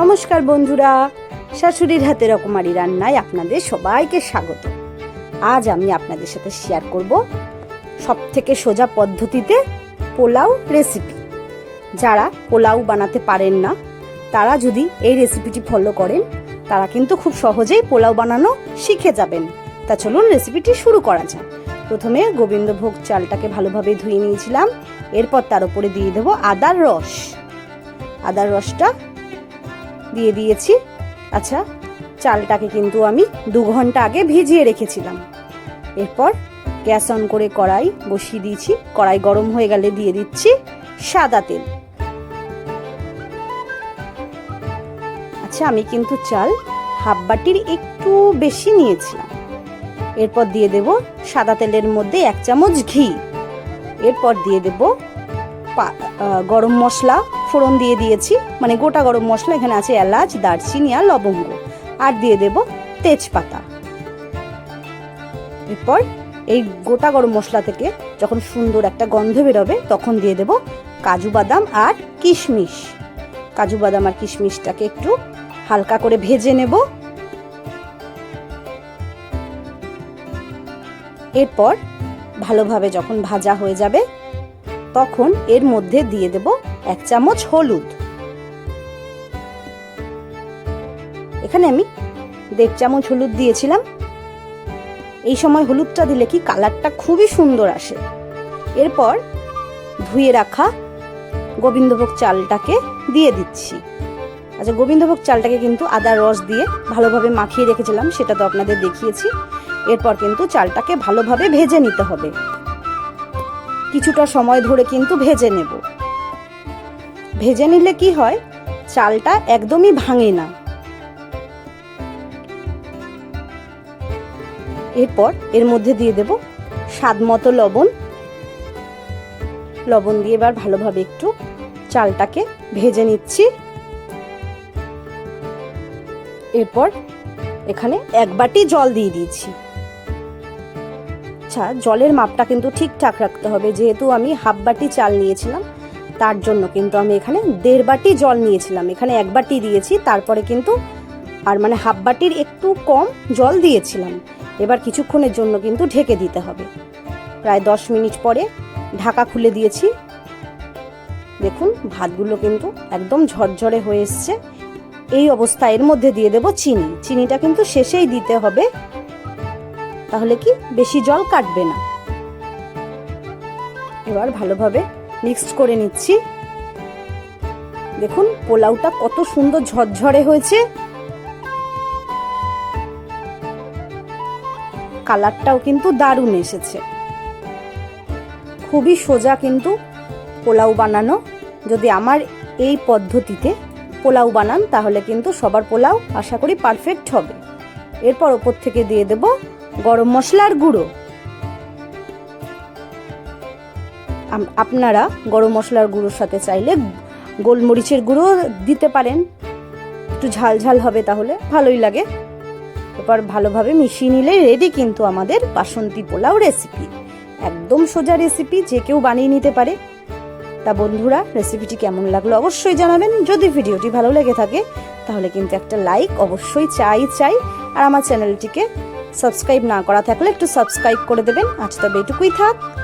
নমস্কার বন্ধুরা, শাশুড়ির হাতে রকমারি রান্নায় আপনাদের সবাইকে স্বাগত। আজ আমি আপনাদের সাথে শেয়ার করব সব থেকে সোজা পদ্ধতিতে পোলাও রেসিপি যারা পোলাও বানাতে পারেন না, তারা যদি এই রেসিপিটি ফলো করেন, তারা কিন্তু খুব সহজেই পোলাও বানানো শিখে যাবেন। তা চলুন রেসিপিটি শুরু করা যাক। প্রথমে গোবিন্দভোগ চালটাকে ভালোভাবে ধুয়ে নিয়েছিলাম, এরপর তার উপরে দিয়ে দেবো আদার রস। আদার রসটা দিয়ে দিয়েছি। আচ্ছা চালটাকে কিন্তু আমি দু ঘণ্টা আগে ভিজিয়ে রেখেছিলাম। এরপর গ্যাস অন করে কড়াই বসিয়ে দিয়েছি। কড়াই গরম হয়ে গেলে দিয়ে দিচ্ছি সাদা তেল। আচ্ছা আমি কিন্তু চাল হাফ বাটির একটু বেশি নিয়েছিলাম। এরপর দিয়ে দেব সাদা তেলের মধ্যে এক চামচ ঘি। এরপর দিয়ে দেব গরম মশলা ফোড়ন দিয়ে দিয়েছি। মানে গোটা গরম মশলা, এখানে আছে এলাচ, দারচিনি আর লবঙ্গ। আর দিয়ে দেব তেজপাতা। এরপর এই গোটা গরম মশলা থেকে যখন সুন্দর একটা গন্ধ বেরোবে, তখন দিয়ে দেব কাজু বাদাম আর কিশমিশ। কাজু বাদাম আর কিশমিশটাকে একটু হালকা করে ভেজে নেব। এরপর ভালোভাবে যখন ভাজা হয়ে যাবে তখন এর মধ্যে দিয়ে দেব এক চামচ হলুদ। এখানে আমি দেড় চামচ হলুদ দিয়েছিলাম। এই সময় হলুদটা দিলে কি কালারটা খুবই সুন্দর আসে। এরপর ধুয়ে রাখা গোবিন্দভোগ চালটাকে দিয়ে দিচ্ছি। আচ্ছা গোবিন্দভোগ চালটাকে কিন্তু আদার রস দিয়ে ভালোভাবে মাখিয়ে রেখেছিলাম, সেটা তো আপনাদের দেখিয়েছি। এরপর কিন্তু চালটাকে ভালোভাবে ভেজে নিতে হবে। কিছুটা সময় ধরে কিন্তু ভেজে নেব। ভেজে নিলে কি হয়? চালটা একদমই ভাঙে না। এরপর এর মধ্যে দিয়ে দেব স্বাদ মতো লবণ। লবণ দিয়ে এবার ভালোভাবে একটু চালটাকে ভেজে নিচ্ছি। এরপর এখানে এক বাটি জল দিয়ে দিয়েছি। আচ্ছা জলের মাপটা কিন্তু ঠিকঠাক রাখতে হবে। যেহেতু আমি হাফ বাটি চাল নিয়েছিলাম, তার জন্য কিন্তু আমি এখানে দেড় বাটি জল নিয়েছিলাম। এখানে এক বাটি দিয়েছি, তারপরে কিন্তু আর মানে হাফ বাটির একটু কম জল দিয়েছিলাম। এবার কিছুক্ষণের জন্য কিন্তু ঢেকে দিতে হবে। প্রায় দশ মিনিট পরে ঢাকা খুলে দিয়েছি। দেখুন, ভাতগুলো কিন্তু একদম ঝরঝরে হয়ে এসছে। এই অবস্থা এর মধ্যে দিয়ে দেব চিনি। চিনিটা কিন্তু শেষেই দিতে হবে। তাহলে কি বেশি জল কাটবে না? এবার ভালোভাবে মিক্সড করে নিচ্ছি। দেখুন, পোলাওটা কত সুন্দর ঝরঝরে হয়েছে। কালারটাও কিন্তু দারুণ এসেছে। খুবই সোজা কিন্তু পোলাও বানানো। যদি আমার এই পদ্ধতিতে পোলাও বানান, তাহলে কিন্তু সবার পোলাও আশা করি পারফেক্ট হবে। এরপর ওপর থেকে দিয়ে দেব গরম মশলার গুঁড়ো। আপনারা গরম মশলার গুঁড়োর সাথে চাইলে গোলমরিচের গুঁড়ো দিতে পারেন। একটু ঝাল ঝাল হবে তাহলে, ভালোই লাগে। এরপর ভালোভাবে মিশিয়ে নিলে রেডি কিন্তু আমাদের বাসন্তী পোলাও রেসিপি একদম সোজা রেসিপি যে কেউ বানিয়ে নিতে পারে। তা বন্ধুরা রেসিপিটি কেমন লাগল অবশ্যই জানাবেন। যদি ভিডিওটি ভালো লেগে থাকে, তাহলে কিন্তু একটা লাইক অবশ্যই চাই চাই। আর আমার চ্যানেলটিকে সাবস্ক্রাইব না করা থাকলে একটু সাবস্ক্রাইব করে দেবেন। আজ তবে এটুকুই থাক।